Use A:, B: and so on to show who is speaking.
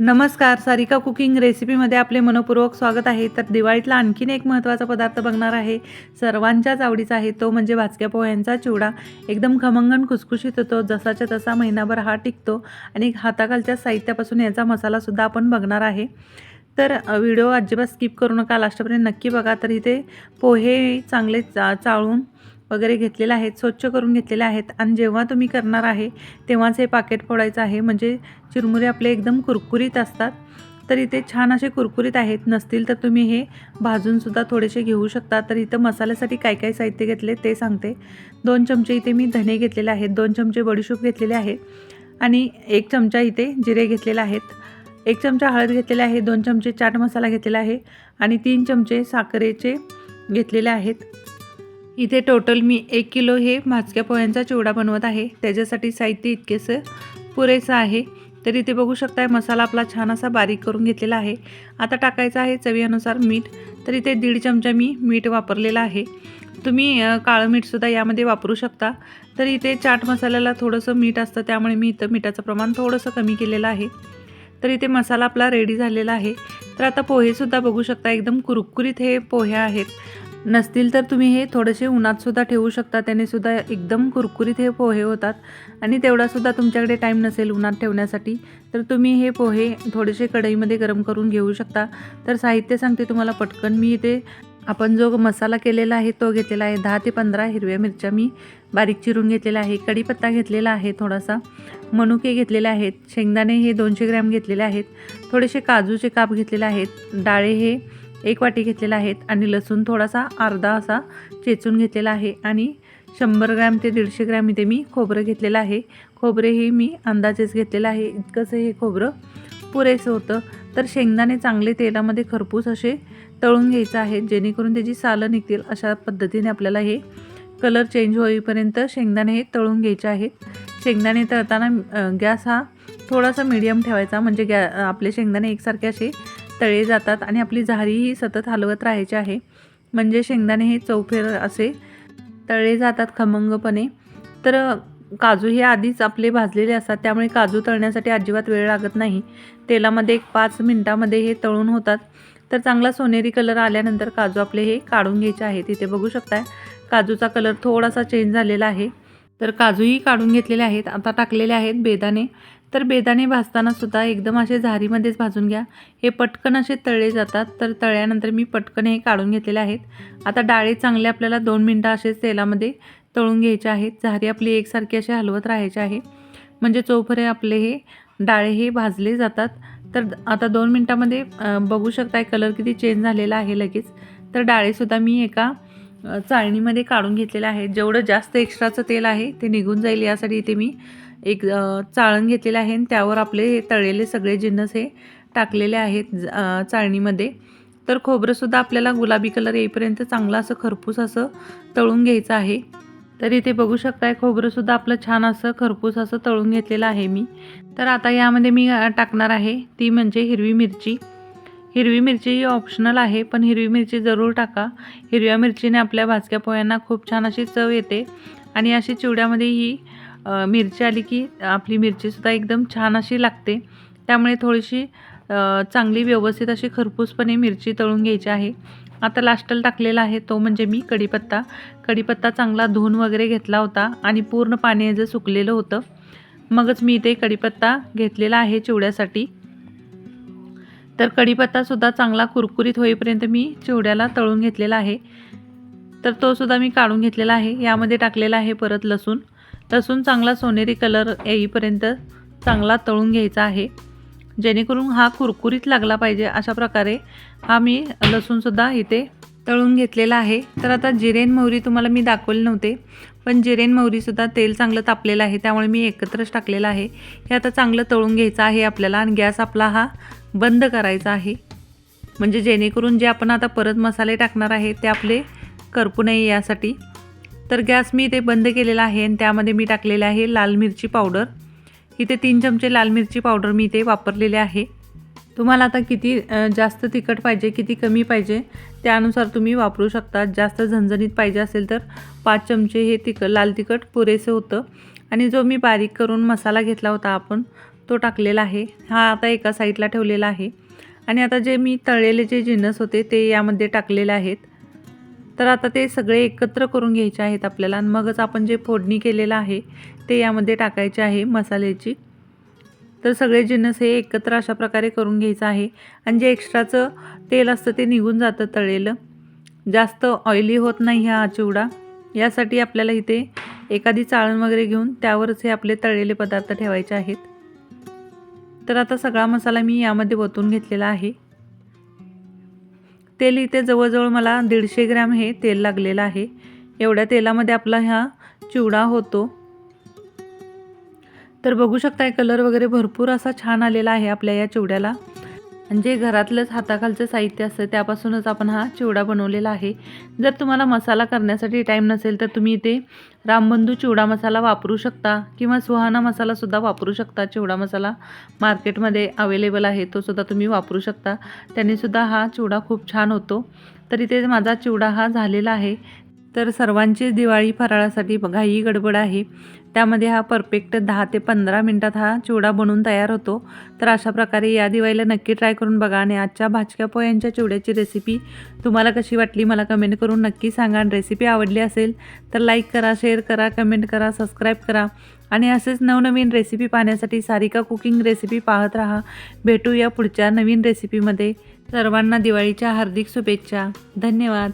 A: नमस्कार सारिका कुकिंग रेसिपीमध्ये आपले मनपूर्वक स्वागत आहे. तर दिवाळीतला आणखीन एक महत्त्वाचा पदार्थ बघणार आहे. सर्वांच्याच आवडीचा आहे तो म्हणजे भाजक्या पोह्यांचा चिवडा. एकदम खमंगण खुसखुशीत होतो जसाच्या तसा महिनाभर हा टिकतो आणि हाताखालच्या साहित्यापासून याचा मसालासुद्धा आपण बघणार आहे. तर व्हिडिओ अजिबात स्किप करू नका लास्टपर्यंत नक्की बघा. तर इथे पोहे चांगले चा चाळून वगैरे घेतलेले आहेत स्वच्छ करून घेतलेले आहेत. आणि जेव्हा तुम्ही करणार आहे तेव्हाच हे पाकेट फोडायचं आहे. म्हणजे चिरमुरे आपले एकदम कुरकुरीत असतात. तर इथे छान असे कुरकुरीत आहेत. नसतील तर तुम्ही हे भाजूनसुद्धा थोडेसे घेऊ शकता. तर इथं मसाल्यासाठी काय काय साहित्य घेतले ते सांगते. दोन चमचे इथे मी धने घेतलेले आहेत. दोन चमचे बडीशूप घेतलेले आहे. आणि एक चमचा इथे जिरे घेतलेले आहेत. एक चमचा हळद घेतलेला आहे. दोन चमचे चाट मसाला घेतलेला आहे. आणि तीन चमचे साखरेचे घेतलेले आहेत. इथे टोटल मी एक किलो हे भाजक्या पोह्यांचा चिवडा बनवत आहे. त्याच्यासाठी साहित्य इतकेसं पुरेसं आहे. तर इथे बघू शकताय मसाला आपला छान असा बारीक करून घेतलेला आहे. आता टाकायचं आहे चवीनुसार मीठ. तर इथे दीड चमचा मी मीठ वापरलेलं आहे. तुम्ही काळं मीठसुद्धा यामध्ये वापरू शकता. तर इथे चाट मसाल्याला थोडंसं मीठ असतं त्यामुळे मी इथं मिठाचं प्रमाण थोडंसं कमी केलेलं आहे. तर इथे मसाला आपला रेडी झालेला आहे. तर आता पोहेसुद्धा बघू शकता एकदम कुरकुरीत हे पोहे आहेत. नसतील तर तुम्ही हे थोडेसे उन्हातसुद्धा ठेवू शकता. त्याने सुद्धा एकदम कुरकुरीत हे पोहे होतात. आणि तेवढासुद्धा तुमच्याकडे टाईम नसेल उन्हात ठेवण्यासाठी तर तुम्ही हे पोहे थोडेसे कढईमध्ये गरम करून घेऊ शकता. तर साहित्य सांगते तुम्हाला पटकन. मी इथे आपण जो मसाला केलेला आहे तो घेतलेला आहे. दहा ते पंधरा हिरव्या मिरच्या मी बारीक चिरून घेतलेला आहे. कढीपत्ता घेतलेला आहे थोडासा. मनुके घेतलेले आहेत. शेंगदाणे हे दोनशे ग्रॅम घेतलेले आहेत. थोडेसे काजूचे काप घेतलेले आहेत. डाळे हे एक वाटी घेतलेला आहेत आणि लसूण थोडासा अर्धा असा चेचून घेतलेला आहे आणि शंभर ग्रॅम ते दीडशे ग्रॅम इथे मी खोबरं घेतलेलं आहे. खोबरे हे मी अंदाजेच घेतलेलं आहे. इतकंच हे खोबरं पुरेसं होतं. तर शेंगदाणे चांगले तेलामध्ये खरपूस असे तळून घ्यायचं आहे. जेणेकरून त्याची सालं निघतील अशा पद्धतीने आपल्याला हे कलर चेंज होईपर्यंत शेंगदाणे हे तळून घ्यायचे आहेत. शेंगदाणे तळताना गॅस हा थोडासा मीडियम ठेवायचा. म्हणजे गॅ आपले शेंगदाणे एकसारखे असे तळे जातात आणि आपली झारीही सतत हलवत राहायची आहे. म्हणजे शेंगदाणे हे चौफेर असे तळे जातात खमंगपणे. तर काजू हे आधीच आपले भाजलेले असतात. त्यामुळे काजू तळण्यासाठी अजिबात वेळ लागत नाही. तेलामध्ये एक पाच मिनटामध्ये हे तळून होतात. तर चांगला सोनेरी कलर आल्यानंतर काजू आपले हे काढून घ्यायचे आहेत तिथे बघू शकताय काजूचा कलर थोडासा चेंज झालेला आहे. तर काजूही काढून घेतलेले आहेत. आता टाकलेले आहेत बेदाणे. तर बेदाणे भाजताना सुद्धा एकदम असे झारीमध्येच भाजून घ्या. हे पटकन असे तळले जातात. तर तळल्यानंतर मी पटकन हे काढून घेतलेले आहेत. आता डाळे चांगले आपल्याला दोन मिनटं असेच तेलामध्ये तळून घ्यायचे आहेत. झारी आपली एकसारखी असे हलवत राहायचे आहे. म्हणजे चौफरे आपले हे डाळे हे भाजले जातात तर आता दोन मिनटामध्ये बघू शकताय कलर किती चेंज झालेला आहे लगेच. तर डाळेसुद्धा मी एका चाळणीमध्ये काढून घेतलेलं आहे जेवढं जास्त एक्स्ट्राचं तेल आहे ते निघून जाईल यासाठी इथे मी एक चाळण घेतलेलं आहे आणि त्यावर आपले हे तळलेले सगळे जिन्नस हे टाकलेले आहेत चाळणीमध्ये. तर खोबरंसुद्धा आपल्याला गुलाबी कलर येईपर्यंत चांगलं असं खरपूस असं तळून घ्यायचं आहे. तर इथे बघू शकताय खोबरंसुद्धा आपलं छान असं खरपूस असं तळून घेतलेलं आहे मी. तर आता यामध्ये मी टाकणार आहे ती म्हणजे हिरवी मिरची. हिरवी मिरची ही ऑप्शनल आहे पण हिरवी मिरची जरूर टाका. हिरव्या मिरचीने आपल्या भाजक्या पोह्यांना खूप छान अशी चव येते. आणि अशी चिवड्यामध्ये ही मिरची आली की आपली मिरचीसुद्धा एकदम छान अशी लागते. त्यामुळे थोडीशी चांगली व्यवस्थित अशी खरपूसपणे मिरची तळून घ्यायची आहे. आता लास्टल टाकलेला आहे तो म्हणजे मी कढीपत्ता. कढीपत्ता चांगला धुवून वगैरे घेतला होता आणि पूर्ण पाणी जर सुकलेलं होतं मगच मी इथे कढीपत्ता घेतलेला आहे चिवड्यासाठी. तर कढीपत्तासुद्धा चांगला कुरकुरीत होईपर्यंत मी चिवड्याला तळून घेतलेला आहे. तर तो सुद्धा मी काढून घेतलेला आहे. यामध्ये टाकलेला आहे परत लसूण. लसूण चांगला सोनेरी कलर येईपर्यंत चांगला तळून घ्यायचा आहे. जेणेकरून हा कुरकुरीत लागला पाहिजे अशा प्रकारे हा मी लसूणसुद्धा इथे तळून घेतलेला आहे. तर आता जिरेन मोहरी तुम्हाला मी दाखवले नव्हते पण जिरेन मोहरीसुद्धा तेल चांगलं तापलेलं आहे त्यामुळे मी एकत्रच टाकलेलं आहे. हे आता चांगलं तळून घ्यायचं आहे आपल्याला आणि गॅस आपला हा बंद करायचा आहे. म्हणजे जेणेकरून जे आपण आता परत मसाले टाकणार आहे ते आपले करपू नये यासाठी. तर गॅस मी इथे बंद केलेला आहे आणि त्यामध्ये मी टाकलेले आहे लाल मिरची पावडर. इथे तीन चमचे लाल मिरची पावडर मी इथे वापरलेले आहे. तुम्हाला आता किती जास्त तिखट पाहिजे किती कमी पाहिजे त्यानुसार तुम्ही वापरू शकता. जास्त झणझणीत पाहिजे असेल तर पाच चमचे हे तिख लाल तिखट पुरेसे होतं. आणि जो मी बारीक करून मसाला घेतला होता आपण तो टाकलेला आहे. हा आता एका साईडला ठेवलेला आहे. आणि आता जे मी तळलेले जे जिन्नस होते ते यामध्ये टाकलेले आहेत. तर आता ते सगळे एकत्र करून घ्यायचे आहेत आपल्याला. आणि मगच आपण जे फोडणी केलेलं आहे ते यामध्ये टाकायचे आहे मसाल्याची. तर सगळे जिन्नस हे एकत्र अशा प्रकारे करून घ्यायचं आहे. आणि जे एक्स्ट्राचं तेल असतं ते निघून जातं तळेलं जास्त ऑइली होत नाही हा चिवडा. यासाठी आपल्याला इथे एखादी चाळण वगैरे घेऊन त्यावरच हे आपले तळलेले पदार्थ ठेवायचे आहेत. तर आता सगळा मसाला मी यामध्ये ओतून घेतलेला आहे. तेल इथे जवळजवळ मला दीडशे ग्रॅम हे तेल लागलेलं आहे. एवढ्या तेलामध्ये आपला हा चिवडा होतो. तर बघू शकताय कलर वगैरे भरपूर असा छान आलेला आहे आपल्या या चिवड्याला. जे घरातलंच हाताखालचं साहित्य असतं त्यापासूनच आपण हा चिवडा बनवलेला आहे. जर तुम्हाला मसाला करण्यासाठी टाईम नसेल तर तुम्ही इथे रामबंधू चिवडा मसाला वापरू शकता किंवा सुहाना मसालासुद्धा वापरू शकता. चिवडा मसाला मार्केटमध्ये अवेलेबल आहे तो सुद्धा तुम्ही वापरू शकता. त्यानेसुद्धा हा चिवडा खूप छान होतो. तर इथे माझा चिवडा हा झालेला आहे. तर सर्वांचीच दिवाळी फराळासाठी घाई गडबड आहे. त्यामध्ये हा परफेक्ट दहा ते पंधरा मिनटात हा चिवडा बनवून तयार होतो. तर अशा प्रकारे या दिवाळीला नक्की ट्राय करून बघा आणि आजच्या भाजक्या पोह्यांच्या चिवड्याची रेसिपी तुम्हाला कशी वाटली मला कमेंट करून नक्की सांगा आणि रेसिपी आवडली असेल तर लाईक करा शेअर करा कमेंट करा सबस्क्राईब करा. आणि असेच नवनवीन रेसिपी पाहण्यासाठी सारिका कुकिंग रेसिपी पाहत राहा. भेटूया पुढच्या नवीन रेसिपीमध्ये सर्वांना दिवाळीच्या हार्दिक शुभेच्छा. धन्यवाद.